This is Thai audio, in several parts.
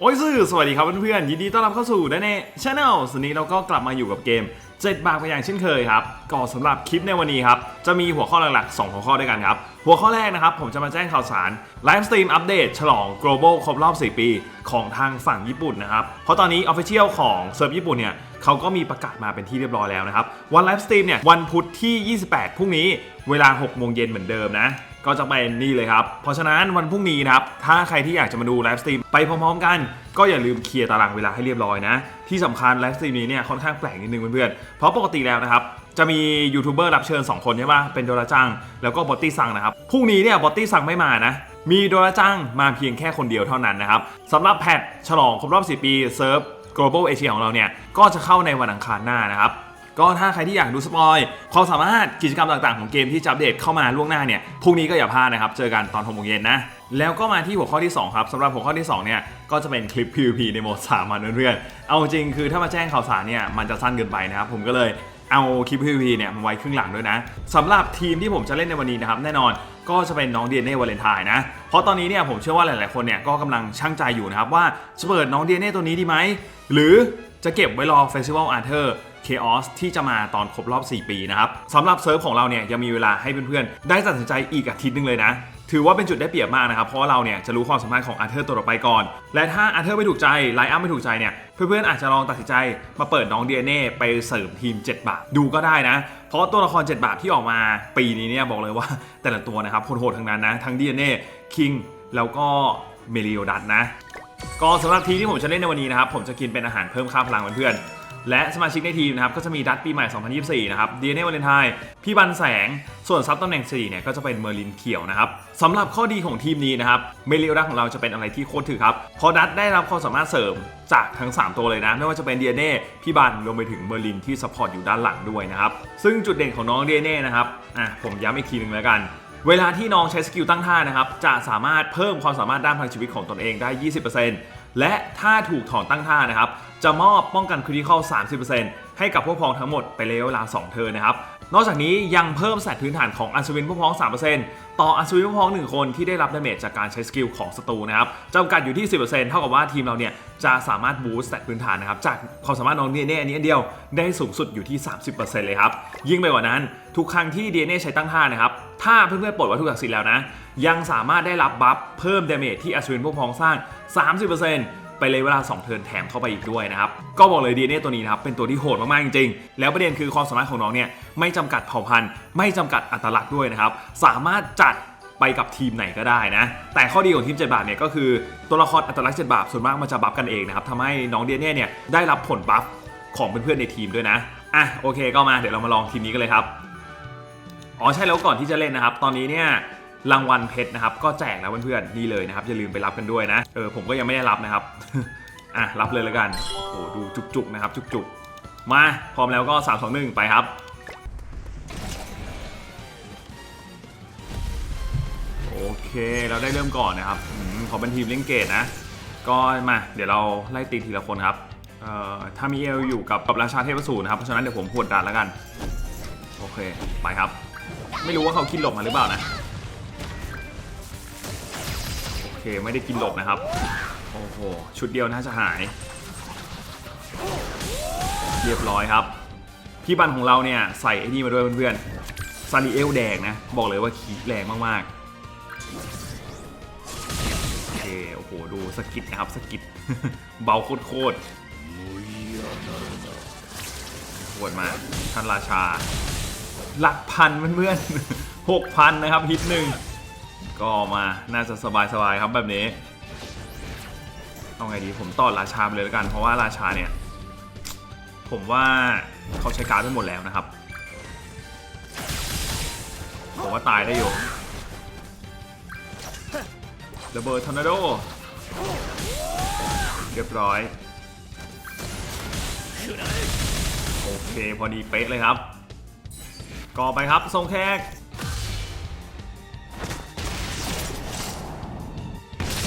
โอ้ยซื่อสวัสดีครับเพื่อนๆยินดีต้อนรับเข้าสู่แน่ชาแนลวันนี้เราก็กลับมาอยู่กับเกม 7 บาทไปอย่างเช่นเคยครับก็สำหรับคลิปในวันนี้ครับ จะมีหัวข้อหลักๆ 2 หัวข้อด้วยกันครับ หัวข้อแรกนะครับ ผมจะมาแจ้งข่าวสารไลฟ์สตรีมอัปเดตฉลอง global ครบรอบ 4 ปี ของทางฝั่งญี่ปุ่นนะครับ เพราะตอนนี้ Official ของเซิร์ฟญี่ปุ่นเนี่ยเขาก็มีประกาศมาเป็นที่เรียบร้อยแล้วนะครับ วันไลฟ์สตรีมเนี่ยวันพุธที่ 28 พรุ่งนี้เวลา 6 โมงเย็นเหมือนเดิมนะ ก็จะเป็นนี่เลยครับ เพราะฉะนั้นวันพรุ่งนี้นะครับ ถ้าใครที่อยากจะมาดูไลฟ์สตรีมไปพร้อมๆกันก็อย่าลืมเคลียร์ตารางเวลาให้เรียบร้อยนะ ที่สำคัญไลฟ์สตรีมนี้เนี่ยค่อนข้างแปลกนิดนึงเพื่อนๆ เพราะปกติแล้วนะครับ จะมียูทูบเบอร์รับเชิญ 2 คนใช่ปะเป็นโดราจัง แล้วก็บอตตี้ซังนะครับพรุ่งนี้เนี่ยบอตตี้ซังไม่มานะ มีโดราจังมาเพียงแค่คนเดียวเท่านั้นนะครับสำหรับแพทฉลองครบรอบ4ปีเซิร์ฟ global Asia ของเราเนี่ยก็จะเข้าในวันอังคารหน้านะครับ ก็ถ้าใครที่อยากดูสปอยความสามารถกิจกรรมต่างๆของเกมที่จะอัปเดตเข้ามาล่วงหน้าเนี่ยพรุ่งนี้ก็อย่าพลาดนะครับ เจอกันตอน6โมงเย็นนะ แล้วก็มาที่หัวข้อที่ 2 ครับสำหรับหัวข้อที่ 2 เนี่ยก็จะเป็นคลิป PVP ในโหมด3มันเรื่อยๆเอาจริงคือถ้ามาแจ้งข่าวสารเนี่ยมันจะสั้นเกินไปนะครับผมก็เลยเอาคลิป PVP เนี่ยมาไว้ครึ่งหลังด้วยนะสำหรับทีมที่ผมจะเล่นในวันนี้นะครับแน่นอนก็จะเป็นน้องเดียเน่วาเลนไทน์นะ เพราะตอนนี้เนี่ยผมเชื่อว่าหลาย ๆ คนเนี่ยก็กำลังช่างใจอยู่นะครับว่าจะเปิดน้องเดียเน่ตัวนี้ดีไหม หรือจะเก็บไว้รอเฟสติวัลอาร์เธอร์ Chaos ที่จะมาตอนครบรอบ 4 ปีนะครับสำหรับเซิร์ฟของเราเนี่ยยังมีเวลาให้เพื่อนๆ ได้ตัดสินใจอีกอาทิตย์หนึงเลยนะถือว่าเป็นจุดได้เปรียบมากนะครับ เพราะเราเนี่ยจะรู้ความสามารถของอาร์เธอร์ตัวต่อไปก่อน และถ้าอาร์เธอร์ไม่ถูกใจไลน์อัพไม่ถูกใจเนี่ย เพื่อนๆอาจจะลองตัดสินใจมาเปิดน้องเดียเน่ไปเสริมทีม 7 บาท ดูก็ได้นะ เพราะตัวละคร 7 บาทที่ออกมาปีนี้เนี่ยบอกเลยว่า แต่ละตัวนะครับโหดๆทั้งนั้นนะ ทั้งเดียเน่คิงแล้วก็เมลิโอดัตนะ ก็สำหรับทีมที่ผมจะเล่นในวันนี้นะครับผมจะกินเป็นอาหารเพิ่มค่าพลังเพื่อนๆ และสมาชิกในทีมนะครับก็จะมีดัตปีใหม่ 2024 นะครับดีเน่วาเลนไทน์พี่บันแสง ส่วนซับตำแหน่ง4เนี่ยก็จะเป็นเมอร์ลินเขียวนะครับสำหรับข้อดีของทีมนี้นะครับเมลิโอดัตของเราจะเป็นอะไรที่โคตรถือครับเพราะดัตได้รับความสามารถเสริมจากทั้ง 3 ตัวเลยนะ ไม่ว่าจะเป็นเดียเน่พี่บันรวมไปถึงเมอร์ลินที่ซัพพอร์ตอยู่ด้านหลังด้วยนะครับซึ่งจุดเด่นของน้องเดียเน่นะครับอะผมย้ำอีกทีหนึ่งแล้วกันเวลาที่น้องใช้สกิลตั้งท่านะครับ จะสามารถเพิ่มความสามารถด้านพลังชีวิตของตนเองได้ 20% และถ้าถูกถอนตั้งท่านะครับ จะมอบป้องกันคริติคอล 30%ให้กับพวกพ้องทั้งหมดไปเลยเวลา 2 เทิร์นนะครับ นอกจากนี้ยังเพิ่มแสตพื้นฐานของอัศวินพวกพ้อง 3%ต่ออัศวินพวกพ้อง1คนที่ได้รับดาเมจจากการใช้สกิลของศัตรูนะครับจำกัดอยู่ที่ 10%เท่ากับว่าทีมเราเนี่ยจะสามารถบูสต์แสตพื้นฐานนะครับจากความสามารถน้อง DNA อันนี้อันเดียวได้สูงสุดอยู่ที่ 30%เลยครับยิ่งไปกว่านั้น ทุกครั้งที่ DNA ใช้ตั้งท่านะครับถ้าเพื่อนๆปลดวัตถุศักดิ์สิทธิ์แล้วนะยังสามารถได้รับบัฟเพิ่มดาเมจที่อัศวินพวกพ้องสร้าง 30% ไปเลยเวลา 2 เทิร์นแถมเข้าไปอีกด้วยนะครับ ก็บอกเลย DNA ตัวนี้นะครับ เป็นตัวที่โหดมาก ๆ จริง ๆ แล้วประเด็นคือความสามารถของน้องเนี่ยไม่จำกัดเผ่าพันธุ์ ไม่จำกัดอัตลักษณ์ด้วยนะครับ สามารถจัดไปกับทีมไหนก็ได้นะ แต่ข้อดีของทีม7บาทเนี่ยก็คือตัวละครอัตลักษณ์7บาทส่วนมากมันจะบัฟกันเองนะครับทำให้น้อง DNA เนี่ยได้รับผลบัฟของเพื่อนๆในทีมด้วยนะอะโอเคก็มาเดี๋ยวเรามาลองทีมนี้กันเลยครับอ๋อใช่แล้วก่อนที่จะเล่นนะครับ ตอนนี้เนี่ย รางวัลเพชรนะครับ ก็แจกแล้วเพื่อนๆนี่เลยนะครับอย่าลืมไปรับกันด้วยนะเออผมก็ยังไม่ได้รับนะครับอะรับเลยแล้วกันโอ้ดูจุกๆนะครับ จุกๆ มาพร้อมแล้วก็ 3 2 1 ไปครับโอเคเราได้เริ่มก่อนนะครับอขอเป็นทีมเล่นเกตนะ ก็มาเดี๋ยวเราไล่ตีทีละคนครับเอ่อถ้ามีเอลอยู่กับกับราชาเทพสูรนะครับ เพราะฉะนั้นเดี๋ยวผมหวดดันแล้วกัน โอเค ไปครับ ไม่รู้ว่าเขากินหลบมาหรือเปล่านะ เคไม่ได้กินหลบนะครับ โอ้โห ชุดเดียวน่าจะหาย เรียบร้อยครับ พี่บันของเราเนี่ยใส่ไอ้นี่มาด้วยเพื่อนๆซาริเอลแดงนะ บอกเลยว่าขีแรงมากๆ โอเค โอ้โห ดูสกิดนะครับสกิด เบาโคตรๆหวดมาท่านราชา หลักพันเพื่อนๆหกพันนะครับฮิตหนึ่ง ก็มาน่าจะสบายๆครับแบบนี้เอาไงดีผมต่อราชาไปเลยแล้วกัน เพราะว่าราชาเนี่ย ผมว่าเขาใช้การ์ดไปหมดแล้วนะครับผมว่าตายได้อยู่ระเบิดทอร์นาโดเรียบร้อยโอเคพอดีเป๊ะเลยครับก่อไปครับทรงแขก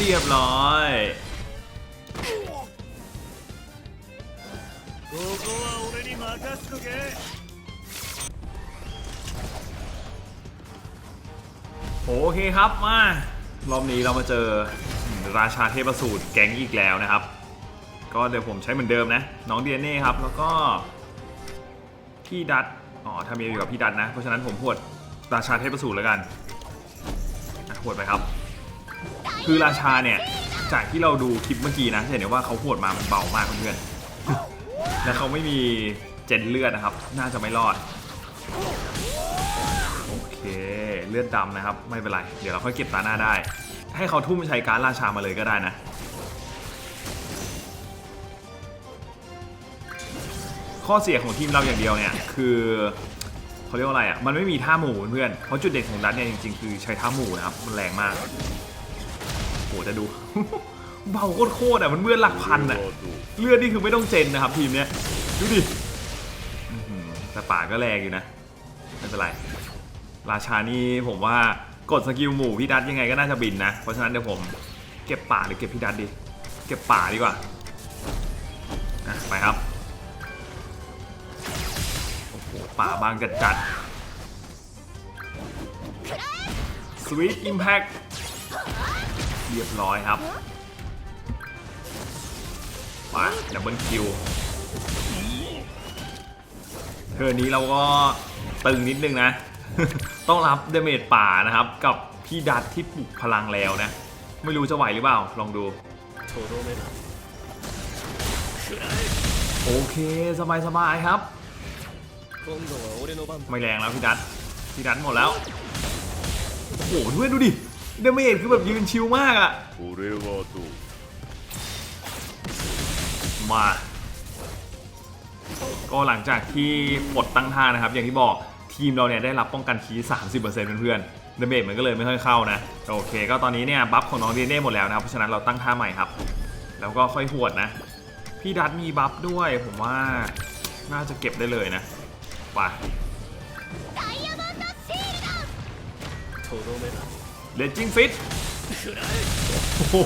เรียบร้อยโอเคครับมารอบนี้เรามาเจอราชาเทพสูตรแก๊งอีกแล้วนะครับ ก็เดี๋ยวผมใช้เหมือนเดิมนะ น้องเดียเน่ครับ แล้วก็ พี่ดัดอ๋อถ้ามีอยู่กับพี่ดัดนะ เพราะฉะนั้นผมพวดราชาเทพสูตรแล้วกันหวดไปครับ คือราชาเนี่ย จากที่เราดูคลิปเมื่อกี้นะเห็นได้ว่าเขาพวดมามันเบามากเพื่อนๆและเขาไม่มีเจนเลือดนะครับ น่าจะไม่รอด โอเคเลือดดำนะครับ ไม่เป็นไร เดี๋ยวเราค่อยเก็บตาหน้าได้ ให้เขาทุ่มใช้การราชามาเลยก็ได้นะข้อเสียของทีมเราอย่างเดียวเนี่ยคือเขาเรียกว่าอะไรอะมันไม่มีท่าหมู่เพื่อนเพราะจุดเด่นของดัตเนี่ยจริงๆ คือใช้ท่าหมู่นะครับมันแรงมาก โหจะดู เบาโคตรๆอะมันเมื่อนหลักพันอะเลือดนี่คือไม่ต้องเจนนะครับทีมเนี้ยดูดิแต่ป่าก็แรงอยู่นะไม่เป็นไรราชานี่ผมว่ากดสกิลหมู่พี่ดัตยังไงก็น่าจะบินนะ เพราะฉะนั้นเดี๋ยวผมเก็บป่าหรือเก็บพี่ดัตดี เก็บป่าดีกว่าไปครับโอ้โหป่าบางจัดจัดสวีทอิมแพค เรียบร้อยครับมาดับเบิลคิวเธอนี้เราก็ตึงนิดนึงนะ ต้องรับเดเมจป่านะครับ กับพี่ดัดที่ปลุกพลังแล้วนะ ไม่รู้จะไหวหรือเปล่า ลองดูโอเค สบายสบายครับ ไม่แรงแล้วพี่ดัดพี่ดัดหมดแล้ว โอ้โหเพื่อนดูดิ เดเมจคือแบบยืนชิวมากอะมาก็หลังจากที่ปลดตั้งท่านะครับ อย่างที่บอกทีมเราเนี่ยได้รับป้องกันคีสามสิบเปอร์เซ็นต์เพื่อนๆเดเมจมันก็เลยไม่ค่อยเข้านะ โอเค ก็ตอนนี้เนี่ยบัฟของน้องดีเน่หมดแล้วนะครับ เพราะฉะนั้นเราตั้งท่าใหม่ครับ แล้วก็ค่อยหวดนะ พี่ดัตมีบัฟด้วย ผมว่าน่าจะเก็บได้เลยนะไปโชว์ด้วะ เลจิงฟิตโอ้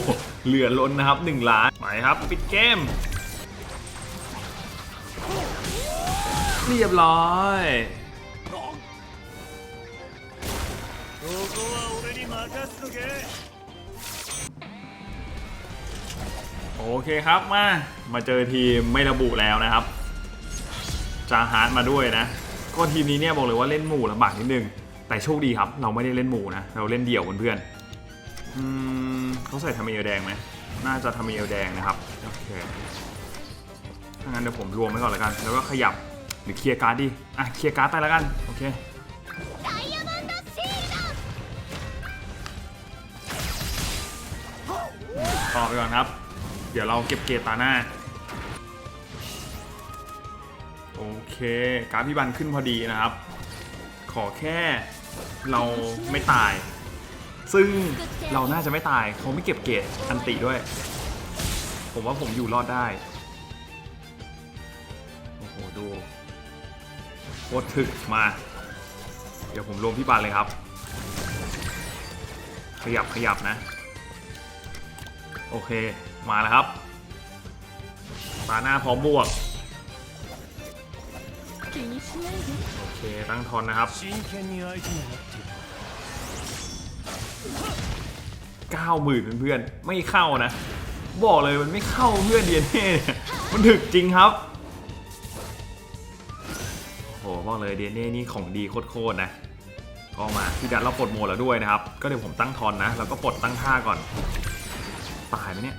เหลือล้นนะครับ 1 ล้านไปครับปิดเกม เรียบร้อยโอเคครับมา มาเจอทีมไม่ระบุแล้วนะครับ จาฮานมาด้วยนะ ก็ทีมนี้เนี่ยบอกเลยว่าเล่นหมู่ลำบากนิดนึง แต่โชคดีครับ เราไม่ได้เล่นหมู่นะ เราเล่นเดี่ยวเพื่อนๆอืมเขาใส่ทามิเอลแดงไหมน่าจะทามิเอลแดงนะครับโอเคถ้างั้นเดี๋ยวผมรวมไว้ก่อนล้วกัน แล้วก็ขยับหรือเคลียร์การ์ดดิอะเคลียร์การ์ดไปแล้วกันโอเคต่อไปก่อนครับ เดี๋ยวเราเก็บเกรตาหน้าโอเค การดพี่บันขึ้นพอดีนะครับ ขอแค่เราไม่ตาย ซึ่งเราน่าจะไม่ตายเขาไม่เก็บเกรดอันติด้วย ผมว่าผมอยู่รอดได้ โอ้โห ดูโคตรถึกมา เดี๋ยวผมรวมพี่บานเลยครับ ขยับขยับนะ โอเค มาแล้วครับตาหน้าพร้อมบวก โอเคตั้งทอนนะครับ เก้าหมื่นเพื่อนๆไม่เข้านะ บอกเลยมันไม่เข้าเพื่อนเดียนเน่มันถึกจริงครับโหบอกเลยเดียนเน่นี่ของดีโคตรๆนะก็มาที่ดัดเราปลดโมแล้วด้วยนะครับ ก็เดี๋ยวผมตั้งทอนนะ แล้วก็ปลดตั้งท่าก่อน ตายไหมเนี่ย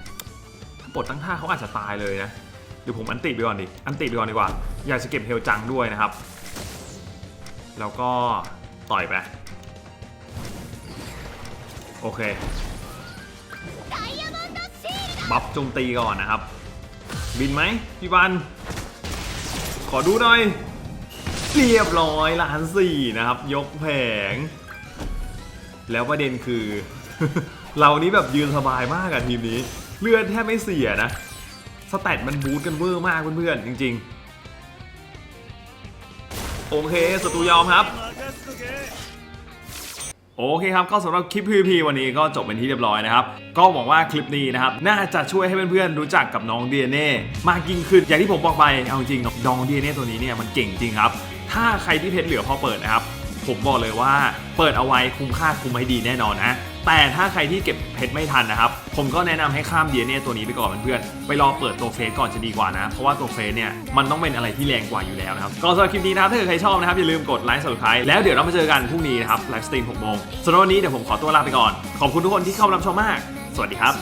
ถ้าปลดตั้งท่าเขาอาจจะตายเลยนะ ดี๋ยวผมอันติไปก่อนดิ อันติไปก่อนดีกว่า อยากจะเก็บเฮลจังด้วยนะครับ แล้วก็ต่อยไป โอเค บัฟโจมตีก่อนนะครับ บินไหมพี่บัน ขอดูหน่อย เรียบร้อยล้านสี่นะครับ ยกแผง แล้วประเด็นคือ เรานี้แบบยืนสบายมากอะทีมนี้ เลือดแทบไม่เสียนะ สแตทมันบูทกันเวอร์มากเพื่อนๆจริง ๆ โอเคศัตรูยอมครับ โอเคครับก็สำหรับคลิป PVP วันนี้ก็จบเป็นที่เรียบร้อยนะครับ ก็หวังว่าคลิปนี้นะครับ น่าจะช่วยให้เพื่อนๆรู้จักกับน้องเดียเน่มากยิ่งขึ้น อย่างที่ผมบอกไปเอาจริงน้องเดียเน่ตัวนี้เนี่ยมันเก่งจริงครับ ถ้าใครที่เพชรเหลือพอเปิดนะครับผมบอกเลยว่าเปิดเอาไว้คุ้มค่าคุ้มให้ดีแน่นอนนะแต่ถ้าใครที่เก็บเพชรไม่ทันนะครับ ผมก็แนะนำให้ข้าม DNA ตัวนี้ไปก่อนเพื่อนๆไปรอเปิดตัวเฟสก่อนจะดีกว่านะ เพราะว่าตัวเฟสเนี่ยมันต้องเป็นอะไรที่แรงกว่าอยู่แล้วนะครับก็สำหรับคลิปนี้นะครับถ้าเกิดใครชอบนะครับอย่าลืมกดไลค์ subscribe แล้วเดี๋ยวเรามาเจอกันพรุ่งนี้นะครับไลฟ์สตรีม6โมงสำหรับวันนี้เดี๋ยวผมขอตัวลาไปก่อน ขอบคุณทุกคนที่เข้ามารับชมมาก สวัสดีครับ